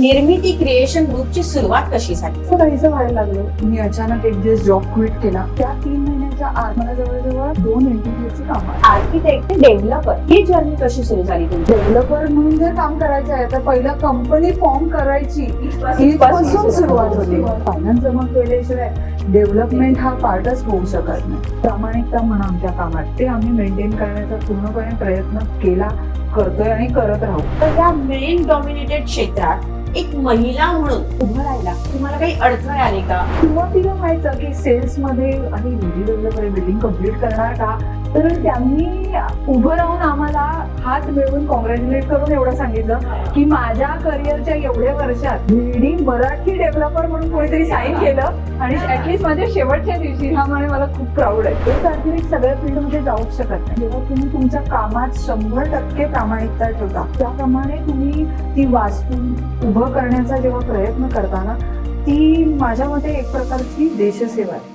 निर्मिती क्रिएशन ग्रुपची सुरुवात कशी झाली? असं काहीसं व्हायला लागलं. मी अचानक एक दिवस जॉब क्विट केला. त्या तीन महिन्याच्या आत मला जवळजवळ दोन एनटीटीची कामं. आर्किटेक्ट ते डेव्हलपर ही जर्नी कशी सुरू झाली तुमची? डेव्हलपर म्हणून जर काम करायचं आहे तर पहिलं कंपनी फॉर्म करायची. इथपासून सुरुवात होते. फायनान्स जमा केल्याशिवाय डेव्हलपमेंट हा पार्टच होऊ शकत नाही. प्रामाणिकता म्हणा आमच्या कामात. ते आम्ही मेंटेन करण्याचा पूर्णपणे प्रयत्न केला करतोय आणि करत राहू. तर या मेन डॉमिनेटेड क्षेत्रात एक महिला म्हणून उभं राहायला तुम्हाला काही अडथळे आले का? सुरुवातीला व्हायचं की सेल्समध्ये आणि बिल्डिंग कंप्लीट बिल्डिंग कंप्लीट करणार का? तर त्यांनी उभं राहून आम्हाला हात मिळवून कॉंग्रॅच्युलेट करून एवढं सांगितलं की माझ्या करिअरच्या एवढ्या वर्षात बिल्डिंग मराठी डेव्हलपर म्हणून कोणीतरी साईन केलं आणि ऍटलीस्ट माझ्या शेवटच्या दिवशी हा म्हणे मला खूप प्राऊड आहे. एक सारखी सगळ्या फील्डमध्ये जाऊच शकत नाही. जेव्हा तुम्ही तुमच्या कामात शंभर टक्के प्रामाणिकता ठेवता त्याप्रमाणे तुम्ही ती वास्तू उभं करण्याचा जेव्हा प्रयत्न करताना ती माझ्या मते एक प्रकारची देशसेवा आहे.